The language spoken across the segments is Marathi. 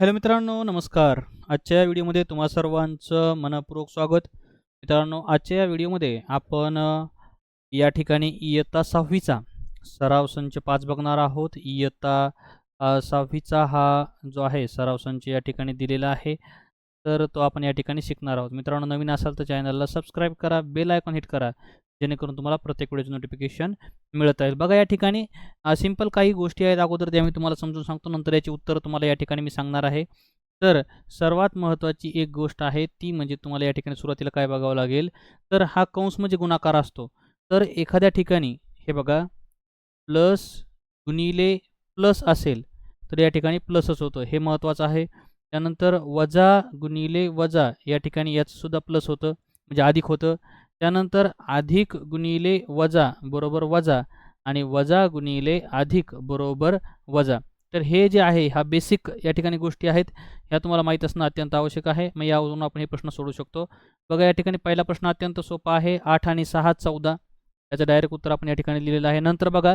हॅलो मित्रांनो नमस्कार. आजच्या या व्हिडिओमध्ये तुम्हा सर्वांचं मनपूर्वक स्वागत. मित्रांनो आजच्या या व्हिडिओमध्ये आपण या ठिकाणी इयत्ता सहावीचा सराव संच पाच बघणार आहोत. इयत्ता सहावीचा हा जो आहे सराव संच या ठिकाणी दिलेला आहे. तर तो आपण या ठिकाणी शिकणार आहोत. मित्रांनो नवीन असाल तर चॅनलला सबस्क्राईब करा बेल आयकॉन हिट करा जेणेकरून तुम्हाला प्रत्येक वेळेचं नोटिफिकेशन मिळत राहील. बघा या ठिकाणी सिंपल काही गोष्टी आहेत अगोदर त्या मी तुम्हाला समजून सांगतो. नंतर याची उत्तर तुम्हाला या ठिकाणी मी सांगणार आहे. तर सर्वात महत्त्वाची एक गोष्ट आहे ती म्हणजे तुम्हाला या ठिकाणी सुरुवातीला काय बघावं लागेल? तर हा कंस म्हणजे गुणाकार असतो. तर एखाद्या ठिकाणी हे बघा प्लस गुणिले प्लस असेल तर या ठिकाणी प्लसच होतं. हे महत्त्वाचं आहे. त्यानंतर वजा गुणिले वजा या ठिकाणी याचंसुद्धा प्लस होतं म्हणजे अधिक होतं. त्यानंतर अधिक गुणिले वजा बरोबर वजा आणि वजा गुणिले अधिक बरोबर वजा. तर हे जे आहे हा बेसिक या ठिकाणी गोष्टी आहेत ह्या तुम्हाला माहीत असणं अत्यंत आवश्यक आहे. मग यावरून आपण हे प्रश्न सोडू शकतो. बघा या ठिकाणी पहिला प्रश्न अत्यंत सोपा आहे. आठ आणि सहा चौदा. याचं डायरेक्ट उत्तर आपण या ठिकाणी लिहिलेलं आहे. नंतर बघा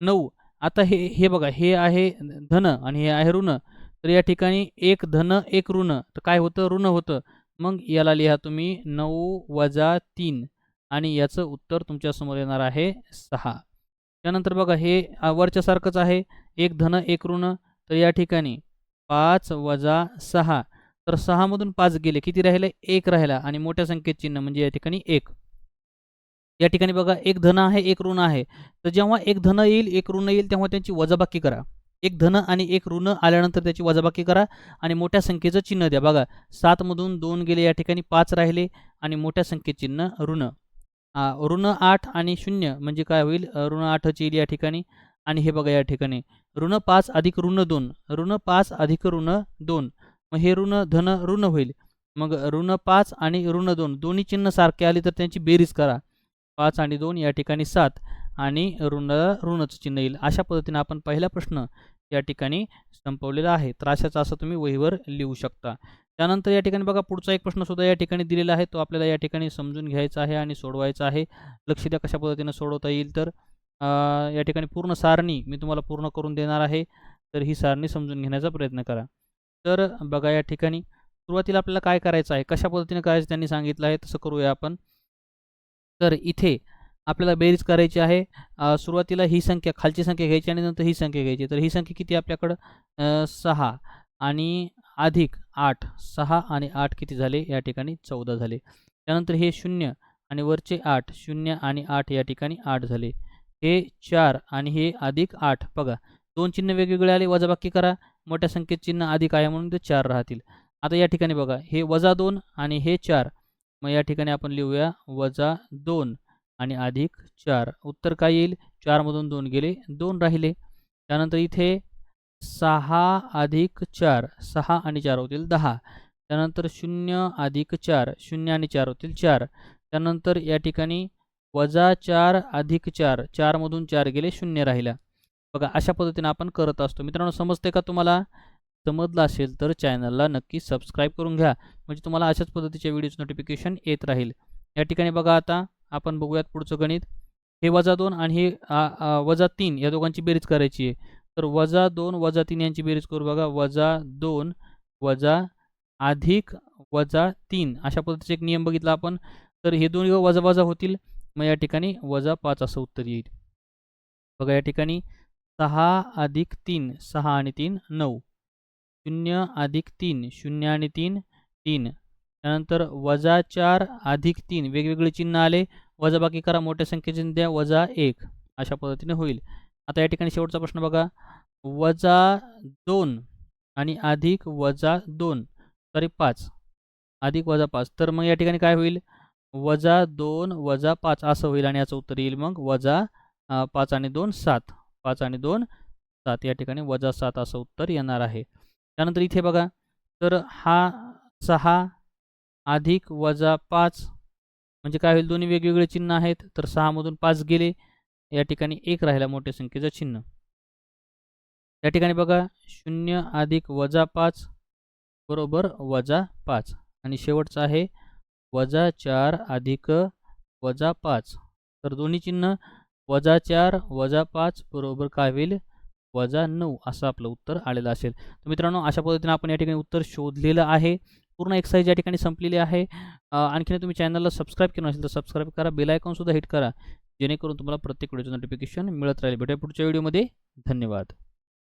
नऊ. आता हे हे बघा हे आहे धन आणि हे आहे ऋण. तर या ठिकाणी एक धन एक ऋण. तर काय होतं? ऋण होतं. मग याला लिहा तुम्ही नऊ वजा तीन आणि याचं उत्तर तुमच्यासमोर येणार आहे सहा. त्यानंतर बघा हे वरच्यासारखंच आहे. एक धन एक ऋण. तर या ठिकाणी पाच वजा सहा. तर सहामधून पाच गेले. किती राहिले? एक राहिला. आणि मोठ्या संख्येत चिन्ह म्हणजे या ठिकाणी एक. या ठिकाणी बघा एक धन आहे एक ऋण आहे. तर जेव्हा एक धन येईल एक ऋण येईल तेव्हा त्यांची वजाबाकी करा. एक धन आणि एक ऋण आल्यानंतर त्याची वजाबाकी करा आणि मोठ्या संख्येचं चिन्ह द्या. बघा सातमधून दोन गेले या ठिकाणी पाच राहिले आणि मोठ्या संख्येत चिन्ह ऋण. आ, ऋण आठ आणि शून्य म्हणजे काय होईल? ऋण आठच येईल या ठिकाणी आणि हे बघा या ठिकाणी. ऋण पाच अधिक ऋण दोन. ऋण पाच अधिक ऋण दोन. मग हे ऋण धन ऋण होईल. मग ऋण पाच आणि ऋण दोन. दोन्ही चिन्ह सारखे आले तर त्यांची बेरीज करा. पाच आणि दोन या ठिकाणी सात. आणि ऋण ऋणच चिन्ह येईल. अशा पद्धतीने आपण पहिला प्रश्न या ठिकाणी संपवलेला आहे. तर अशाच असं तुम्ही वहीवर लिहू शकता. त्यानंतर या ठिकाणी बघा पुढचा एक प्रश्न सुद्धा या ठिकाणी दिलेला आहे. तो आपल्याला या ठिकाणी समजून घ्यायचा आहे आणि सोडवायचा आहे. लक्ष द्या कशा पद्धतीनं सोडवता येईल तर. या ठिकाणी पूर्ण सारणी मी तुम्हाला पूर्ण करून देणार आहे. तर ही सारणी समजून घेण्याचा प्रयत्न करा. तर बघा या ठिकाणी सुरुवातीला आपल्याला काय करायचं आहे? कशा पद्धतीने करायचं त्यांनी सांगितलं आहे. तसं करूया आपण. तर इथे आपल्याला बेरीज करायची आहे. सुरुवातीला ही संख्या खालची संख्या घ्यायची आणि नंतर ही संख्या घ्यायची. तर ही संख्या किती आपल्याकडं? सहा आणि अधिक आठ सहा आणि आठ किती झाले? या ठिकाणी चौदा झाले. त्यानंतर हे शून्य आणि वरचे आठ शून्य आणि आठ या ठिकाणी आठ झाले. हे चार आणि हे अधिक आठ. बघा दोन चिन्ह वेगवेगळे आले वजाबाकी करा. मोठ्या संख्येत चिन्ह अधिक आहे म्हणून ते चार राहतील. आता या ठिकाणी बघा हे वजा दोन आणि हे चार. मग या ठिकाणी आपण लिहूया वजा दोन. आणि अधिक चार. उत्तर काय येईल? चारमधून दोन गेले दोन राहिले. त्यानंतर इथे सहा अधिक चार सहा आणि चार होतील दहा. त्यानंतर शून्य अधिक चार शून्य आणि चार होतील चार. त्यानंतर या ठिकाणी वजा चार अधिक चार चारमधून चार गेले शून्य राहिला बघा अशा पद्धतीने आपण करत असतो. मित्रांनो समजते का तुम्हाला? समजलं असेल तर चॅनलला नक्की सबस्क्राईब करून घ्या. म्हणजे तुम्हाला अशाच पद्धतीच्या व्हिडिओचं नोटिफिकेशन येत राहील. या ठिकाणी बघा आता आपण बघूयात पुढचं गणित. हे वजा दोन आणि हे वजा तीन या दोघांची बेरीज करायची आहे. तर वजा दोन वजा तीन यांची बेरीज करू बघा. वजा दोन वजा अधिक वजा तीन. अशा पद्धतीचा एक नियम बघितला आपण. तर हे दोन्ही वजा वजा होतील. मग या ठिकाणी वजा पाच असं उत्तर येईल. बघा या ठिकाणी. सहा अधिक तीन सहा आणि तीन नऊ. शून्य अधिक तीन शून्य आणि तीन तीन. त्यानंतर वजा चार अधिक तीन वेगवेगळे चिन्ह आले. वजाबाकी करा मोठ्या संख्येचे द्या वजा एक. अशा पद्धतीने होईल. आता या ठिकाणी शेवटचा प्रश्न बघा. वजा दोन आणि अधिक वजा दोन सॉरी पाच. अधिक वजा पाच. तर मग या ठिकाणी काय होईल? वजा दोन वजा पाच असं होईल आणि याचं उत्तर येईल मग वजा पाच आणि दोन सात. पाच आणि दोन सात. या ठिकाणी वजा सात असं उत्तर येणार आहे. त्यानंतर इथे बघा. तर हा सहा अधिक वजा पाच. म्हणजे काय होईल? दोन्ही वेगवेगळे चिन्ह आहेत तर सहामधून पाच गेले. या ठिकाणी एक राहिला मोठ्या संख्येचं चिन्ह. या ठिकाणी बघा शून्य अधिक वजा पाच बरोबर वजा पाच. आणि शेवटचं आहे वजा चार अधिक वजा पाच. तर दोन्ही चिन्ह वजा चार वजा पाच बरोबर काय होईल? वजा नऊ असं आपलं उत्तर आलेलं असेल. तर मित्रांनो अशा पद्धतीने आपण या ठिकाणी उत्तर शोधलेलं आहे. पूर्ण एक्सरसाइज या ठिकाणी संपलेली आहे आणखीन तुम्ही चॅनलला सबस्क्राईब केलं नसेल तर सबस्क्राईब करा बेल आयकॉनसुद्धा हिट करा जेणेकरून तुम्हाला प्रत्येक व्हिडिओचं नोटिफिकेशन मिळत राहील. भेटूया पुढच्या व्हिडिओमध्ये धन्यवाद.